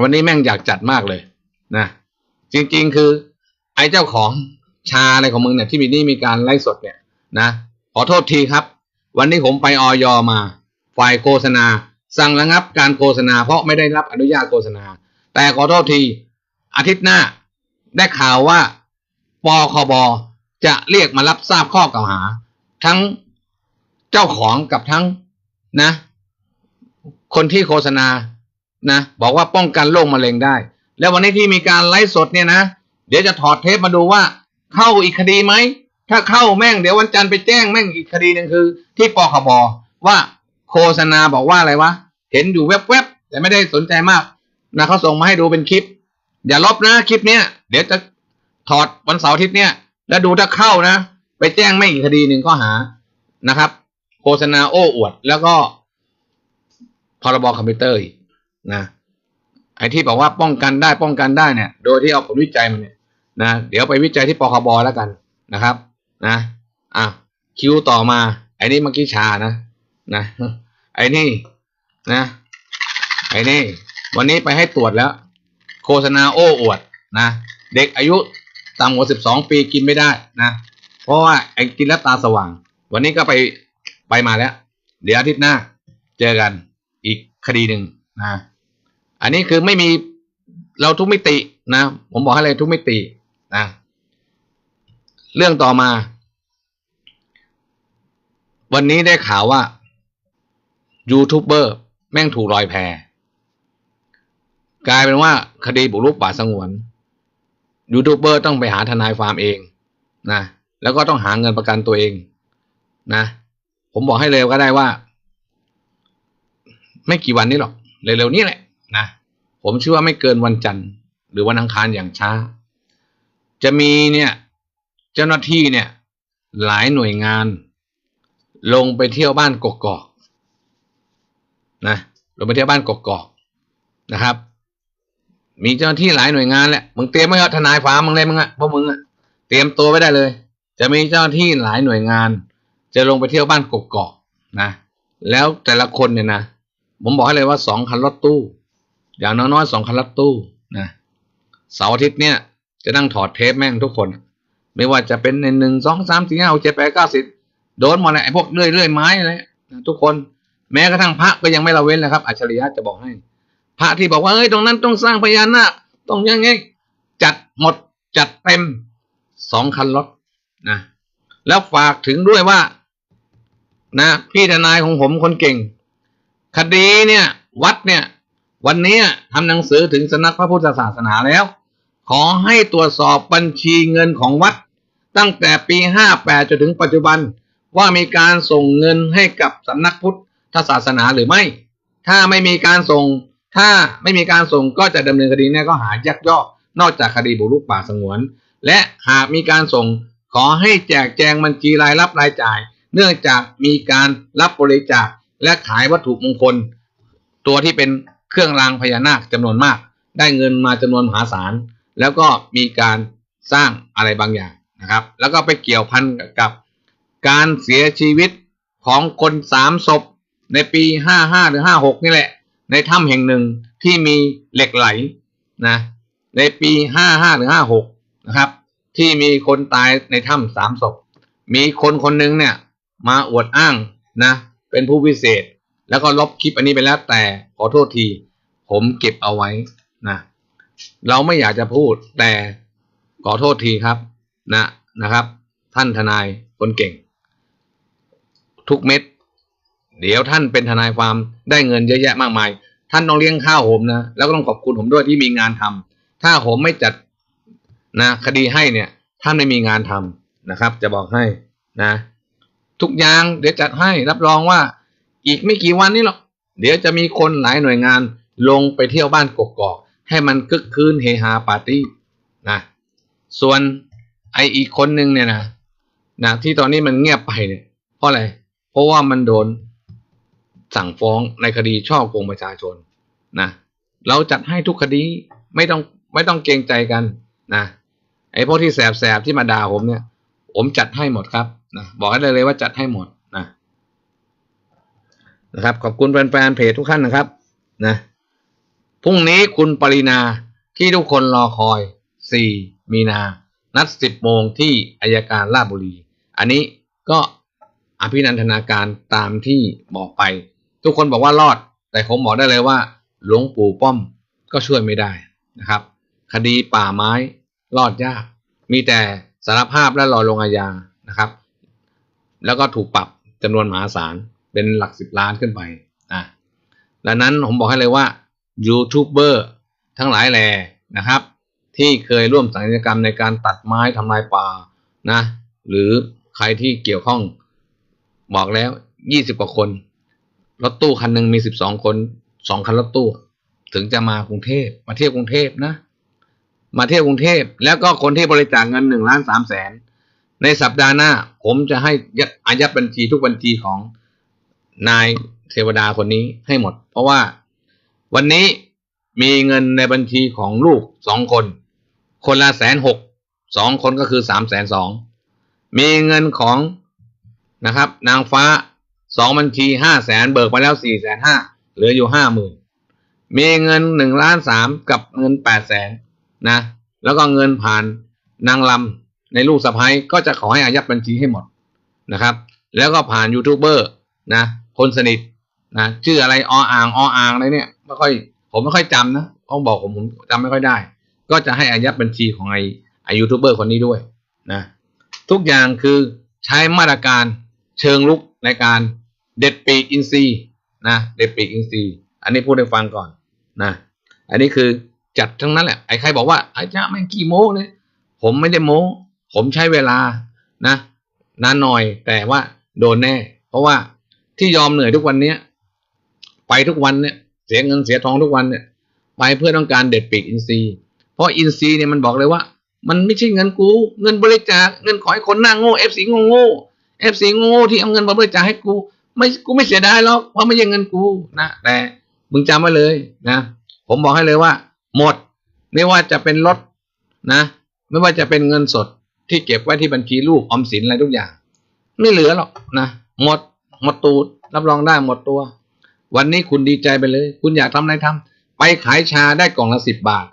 วันนี้แม่งอยากจัดมากเลยนะจริง ๆ คือ ไอ้เจ้าของชาอะไรของมึงเนี่ยที่มีนี่มีการไลฟ์สดเนี่ยนะขอโทษทีครับ วันนี้ผมไปออยมา ฝ่ายโฆษณา สั่งระงับการโฆษณาเพราะไม่ได้รับอนุญาตโฆษณา แต่ขอโทษที อาทิตย์หน้า ได้ข่าวว่าปคบจะเรียกมารับทราบข้อกล่าวหา ทั้งเจ้าของกับทั้งนะ คนที่โฆษณา นะบอกว่าป้องกันโรคมะเร็งได้ แล้ววันนี้ที่มีการไลฟ์สดเนี่ยนะ เดี๋ยวจะถอดเทปมาดูว่าเข้าอีกคดีไหม ถ้าเข้าแม่งเดี๋ยววันจันทร์ไปแจ้งแม่งอีกคดีหนึ่งคือ ที่ปคบว่าโฆษณาบอกว่าอะไรวะ เห็นอยู่แวบๆแต่ไม่ได้สนใจมากนะเขาส่งมาให้ดูเป็นคลิป อย่าลบนะคลิปเนี้ยเดี๋ยวจะถอดวันเสาร์อาทิตย์เนี้ยแล้วดูถ้าเข้านะ ไปแจ้งแม่งอีกคดีหนึ่งข้อหานะครับ โฆษณาโอ้อวดแล้วก็พรบคอมพิวเตอร์อีก นะไอ้ที่บอกว่าป้องกันได้ป้องกันได้เนี่ย โดยที่เอาผลวิจัยมันเนี่ยนะเดี๋ยวไปวิจัยที่ปคบแล้วกันนะครับนะอะคิวต่อมาไอ้นี่เมื่อกี้ชานะนะไอ้นี่นะไอ้นี่ วันนี้ไปให้ตรวจแล้ว โฆษณาโอ้อวดนะเด็กอายุต่ำกว่าสิบสองปีกินไม่ได้นะเพราะว่าไอ้กินแล้วตาสว่าง วันนี้ก็ไปไปมาแล้ว เดี๋ยวอาทิตย์หน้า เจอกันอีกคดีหนึ่งนะ อันนี้คือไม่มีเราทุกมิตินะ ผมบอกให้เลยทุกมิตินะเรื่องต่อมา วันนี้ได้ข่าวว่ายูทูบเบอร์แม่งถูกลอยแพกลายเป็นว่าคดีบุกรุกป่าสงวนยูทูบเบอร์ต้องไปหาทนายฟาร์มเองนะแล้วก็ต้องหาเงินประกันตัวเองนะ ผมบอกให้เร็วก็ได้ว่า ไม่กี่วันนี้หรอกเร็วๆนี้แหละ นะผมเชื่อว่าไม่เกินวันจันทร์หรือวันอังคารอย่างช้า จะมีเนี่ยเจ้าหน้าที่เนี่ยหลายหน่วยงาน ลงไปเที่ยวบ้านกกอกนะลงไปเที่ยวบ้านกกอกนะครับ มีเจ้าหน้าที่หลายหน่วยงานแหละมึงเตรียมไว้เถอะทนายฟ้ามึงเลยมึงอะพวกมึงอะเตรียมตัวไว้ได้เลย จะมีเจ้าหน้าที่หลายหน่วยงาน จะลงไปเที่ยวบ้านกกอกนะแล้วแต่ละคนเนี่ยนะผมบอกให้เลยว่าสองคันรถตู้ อย่างน้อยๆสองคันรถตู้นะเสาร์อาทิตย์เนี่ย จะนั่งถอดเทปแม่งทุกคน ไม่ว่าจะเป็นในหนึ่งสองสามสี่ห้าหกเจ็ดแปดเก้าสิบโดนหมดเลยไอ้พวกเลื่อยเลื่อยไม้อะไรนะทุกคนแม้กระทั่งพระก็ยังไม่ละเว้นเลยครับอัจฉริยะจะบอกให้ พระที่บอกว่าเอ้ยตรงนั้นต้องสร้างพญานาคต้องยังไงจัดหมดจัดเต็มสองคันรถนะแล้วฝากถึงด้วยว่า นะ พี่ทนายของผมคนเก่ง คดีเนี่ย วัดเนี่ย วันนี้ทำหนังสือถึงสนักพระพุทธศาสนาแล้ว ขอให้ตรวจสอบบัญชีเงินของวัด ตั้งแต่ปีห้าแปดจนถึงปัจจุบัน ว่ามีการส่งเงินให้กับสำนักพุทธศาสนาหรือไม่ ถ้าไม่มีการส่ง ถ้าไม่มีการส่งก็จะดำเนินคดีเนี่ยก็หายักยอกนอกจากคดีบุกรุกป่าสงวน และหากมีการส่ง ขอให้แจกแจงบัญชีรายรับรายจ่าย เนื่องจากมีการรับบริจาคและขายวัตถุมงคล ตัวที่เป็น เครื่องรางพญานาคจำนวนมาก ได้เงินมาจำนวนมหาศาล แล้วก็มีการสร้างอะไรบางอย่างนะครับ แล้วก็ไปเกี่ยวพันกับการเสียชีวิตของคนสามศพในปีห้าห้าหรือห้าหกนี่แหละ ในถ้ำแห่งหนึ่งที่มีเหล็กไหลนะในปีห้าห้าหรือห้าหกนะครับ ที่มีคนตายในถ้ำสามศพ มีคนคนหนึ่งเนี่ยมาอวดอ้างนะเป็นผู้พิเศษ แล้วก็ลบคลิปอันนี้ไปแล้วแต่ขอโทษที ผมเก็บเอาไว้นะเราไม่อยากจะพูดแต่ขอโทษทีครับนะนะครับ ท่านทนายคนเก่ง ทุกเม็ด เดี๋ยวท่านเป็นทนายความได้เงินเยอะแยะมากมาย ท่านต้องเลี้ยงข้าวผมนะแล้วก็ต้องขอบคุณผมด้วยที่มีงานทำถ้าผมไม่จัดนะคดีให้เนี่ยท่านไม่มีงานทำนะครับ จะบอกให้นะ ทุกอย่างเดี๋ยวจัดให้รับรองว่า อีกไม่กี่วันนี้หรอกเดี๋ยวจะมีคนหลายหน่วยงานลงไปเที่ยวบ้านกกอกให้มันคึกคืนเฮฮาปาร์ตี้นะส่วนไออีกคนหนึ่งเนี่ยนะนะที่ตอนนี้มันเงียบไปเนี่ยเพราะอะไร เพราะว่ามันโดนสั่งฟ้องในคดีช่อโกงประชาชนนะเราจัดให้ทุกคดีไม่ต้องไม่ต้องเกรงใจกันนะไอพวกที่แสบๆที่มาด่าผมเนี่ย ผมจัดให้หมดครับนะบอกให้เลยว่าจัดให้หมด นะครับ ขอบคุณแฟนๆเพจทุกท่านนะครับนะพรุ่งนี้คุณปรินาที่ทุกคนรอคอย 4 มีนา นัด 10 โมงที่อายการราชบุรี อันนี้ก็อภินันทนาการตามที่บอกไป ทุกคนบอกว่ารอด แต่ผมบอกได้เลยว่า หลวงปู่ป้อมก็ช่วยไม่ได้นะครับ คดีป่าไม้รอดยาก มีแต่สารภาพและรอลงอาญานะครับ แล้วก็ถูกปรับจำนวนมหาศาล เป็นหลักสิบล้านขึ้นไปนะดังนั้นผมบอกให้เลยว่ายูทูบเบอร์ทั้งหลายแหล่นะครับ ที่เคยร่วมสัญญกรรมในการตัดไม้ทำลายป่านะ หรือใครที่เกี่ยวข้องบอกแล้วยี่สิบกว่าคนรถตู้คันหนึ่งมีสิบสองคนสองคันรถตู้ ถึงจะมากรุงเทพมาเที่ยวกรุงเทพนะ มาเที่ยวกรุงเทพแล้วก็คนที่บริจาคเงินหนึ่งล้านสามแสนในสัปดาห์หน้า ผมจะให้อายัดบัญชีทุกบัญชีของ นายเทวดาคนนี้ให้หมด เพราะว่าวันนี้มีเงินในบัญชีของลูกสองคน คนละแสนหกสองคนก็คือสามแสนสองมีเงินของนะครับ นางฟ้าสองบัญชีห้าแสนเบิกมาแล้วสี่แสนห้าเหลืออยู่ห้าหมื่นมีเงินหนึ่งล้านสามกับเงินแปดแสนนะ แล้วก็เงินผ่านนางลำในลูกสะพ้ยก็จะขอให้อายัดบัญชีให้หมดนะครับ แล้วก็ผ่านยูทูบเบอร์นะ คนสนิทนะชื่ออะไรออ่างออ่างอะไรเนี่ยไม่ค่อย ผมไม่ค่อยจำนะต้องบอกผมผมจำไม่ค่อยได้ ก็จะให้อายัดบัญชีของไอไอยูทูบเบอร์คนนี้ด้วยนะทุกอย่างคือใช้มาตรการเชิงลุกในการเด็ดปีกอินทรีนะเด็ดปีกอินทรีอันนี้พูดให้ฟังก่อนนะอันนี้คือจัดทั้งนั้นแหละไอ้ใครบอกว่าไอ้จ้าแม่งกี่โม้เลยผมไม่ได้โม้ผมใช้เวลานะนานหน่อยแต่ว่าโดนแน่ เพราะว่า ที่ยอมเหนื่อยทุกวันเนี้ย ไปทุกวันเนี่ย เสียเงินเสียทองทุกวันเนี่ย ไปเพื่อต้องการเด็ดปีกอินทรีย์เพราะอินทรีย์เนี่ยมันบอกเลยว่า มันไม่ใช่เงินกูเงินบริจาคเงินขอให้คนหน้าโง่เอฟซีโง่โง่เอฟซีโง่ที่เอาเงินมาบริจาคให้กู ไม่กูไม่เสียดายหรอกเพราะไม่ใช่เงินกูนะแต่มึงจำไว้เลยนะผมบอกให้เลยว่า หมด ไม่ว่าจะเป็นรถนะ ไม่ว่าจะเป็นเงินสดที่เก็บไว้ที่บัญชีลูกออมสินอะไรทุกอย่าง ไม่เหลือหรอกนะหมด หมดตูดรับรองได้หมดตัว วันนี้คุณดีใจไปเลย คุณอยากทำอะไรทำไปขายชาได้กล่องละสิบบาท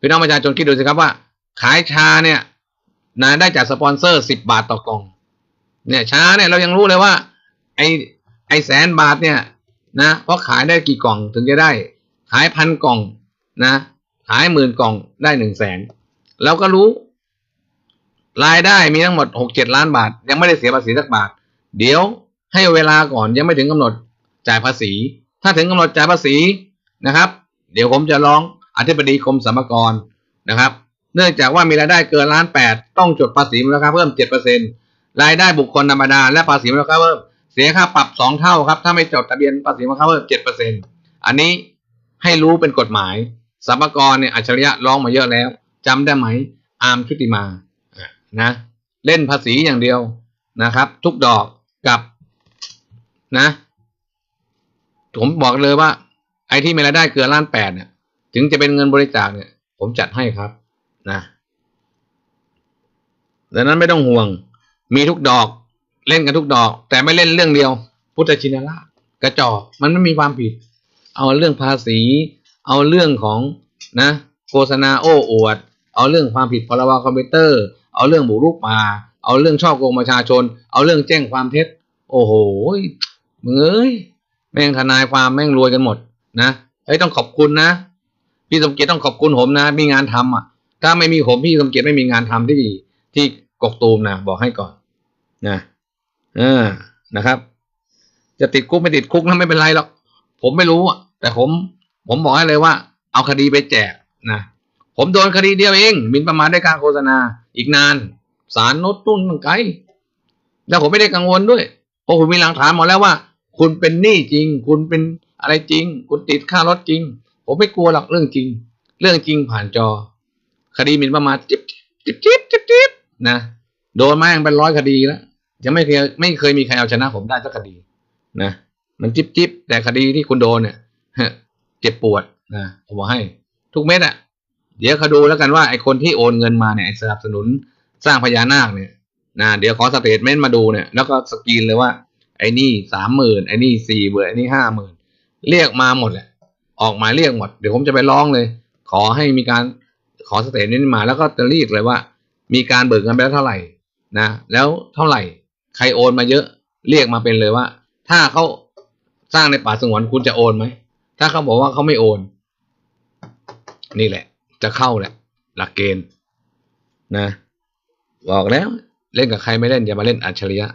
พี่น้องประชาชนคิดดูสิครับว่า ขายชาเนี่ยนะได้จากสปอนเซอร์สิบบาทต่อกล่อง เนี่ยชาเนี่ยเรายังรู้เลยว่า ไอไอแสนบาทเนี่ยนะเพราะขายได้กี่กล่องถึงจะได้ ขายพันกล่องนะ ขายหมื่นกล่องได้หนึ่งแสนเราก็รู้ รายได้มีทั้งหมดหกเจ็ดล้านบาท ยังไม่ได้เสียภาษีสักบาท เดี๋ยว ให้เวลาก่อนยังไม่ถึงกำหนดจ่ายภาษี ถ้าถึงกำหนดจ่ายภาษีนะครับ เดี๋ยวผมจะร้องอธิบดีกรมสรรพากรนะครับ เนื่องจากว่ามีรายได้เกินล้านแปดต้องจดภาษีมูลค่าเพิ่มเจ็ดเปอร์เซ็นต์รายได้บุคคลธรรมดาและภาษีมูลค่าเพิ่มเสียค่าปรับสองเท่าครับ ถ้าไม่จดทะเบียนภาษีมูลค่าเพิ่มเจ็ดเปอร์เซ็นต์อันนี้ให้รู้เป็นกฎหมายสรรพากรเนี่ยอัจฉริยะร้องมาเยอะแล้วจำได้ไหมอาร์มชุติมานะเล่นภาษีอย่างเดียวนะครับ ทุกดอกกับ นะผมบอกเลยว่า ไอ้ที่มีรายได้เกินล้านแปดเนี่ย ถึงจะเป็นเงินบริจาคเนี่ย ผมจัดให้ครับ นะดังนั้นไม่ต้องห่วง มีทุกดอกเล่นกันทุกดอก แต่ไม่เล่นเรื่องเดียว พุทธชินราชกระจอกมันไม่มีความผิด เอาเรื่องภาษี เอาเรื่องของนะโฆษณาโอ้อวด เอาเรื่องความผิดพรบคอมพิวเตอร์ เอาเรื่องบุกรุกป่า เอาเรื่องช่อโกงประชาชน เอาเรื่องแจ้งความเท็จ โอ้โห มึงเอ้ยแม่งทนายความแม่งรวยกันหมด นะเฮ้ยต้องขอบคุณนะพี่สมเกียรติต้องขอบคุณผมนะมีงานทำอะ ถ้าไม่มีผมพี่สมเกียรติไม่มีงานทำที่ที่กกตูมนะบอกให้ก่อน นะเออนะครับ จะติดคุกไม่ติดคุกนั้นไม่เป็นไรหรอกผมไม่รู้อะ แต่ผม ผมบอกให้เลยว่า เอาคดีไปแจกนะผมโดนคดีเดียวเองมินประมาทด้วยการโฆษณาอีกนานสารโน้ตตุ้นตั้งไกลแล้วผมไม่ได้กังวลด้วยเพราะผมมีหลักฐานหมดแล้วว่า คุณเป็นหนี้จริง คุณเป็นอะไรจริง คุณติดค่ารถจริง ผมไม่กลัวหรอกเรื่องจริง เรื่องจริงผ่านจอ คดีหมินประมาทจิบจิบจิบจิบจิบนะโดนมาอย่างเป็นร้อยคดีแล้วยังไม่เคยไม่เคยมีใครเอาชนะผมได้สักคดีนะมันจิบจิบแต่คดีที่คุณโดนเนี่ยเจ็บปวดนะผมบอกให้ ทุกเม็ดอะเดี๋ยวเขาดูแล้วกันว่าไอ้คนที่โอนเงินมาเนี่ยสนับสนุนสร้างพญานาคเนี่ยนะเดี๋ยวขอสเตทเมนต์มาดูเนี่ยแล้วก็สกรีนเลยว่า ไอ้นี่สามหมื่นไอ้นี่สี่หมื่นไอ้นี่ห้าหมื่นเรียกมาหมดแหละ ออกหมายเรียกหมด เดี๋ยวผมจะไปร้องเลย ขอให้มีการขอสเตทนี้มาแล้วก็จะเรียกเลยว่า มีการเบิกเงินไปแล้วเท่าไหร่นะแล้วเท่าไหร่ ใครโอนมาเยอะเรียกมาเป็นเลยว่า ถ้าเขาสร้างในป่าสงวนคุณจะโอนไหมถ้าเขาบอกว่าเขาไม่โอน นี่แหละ จะเข้าแหละ หลักเกณฑ์นะ บอกแล้ว เล่นกับใครไม่เล่นอย่ามาเล่นอัจฉริยะ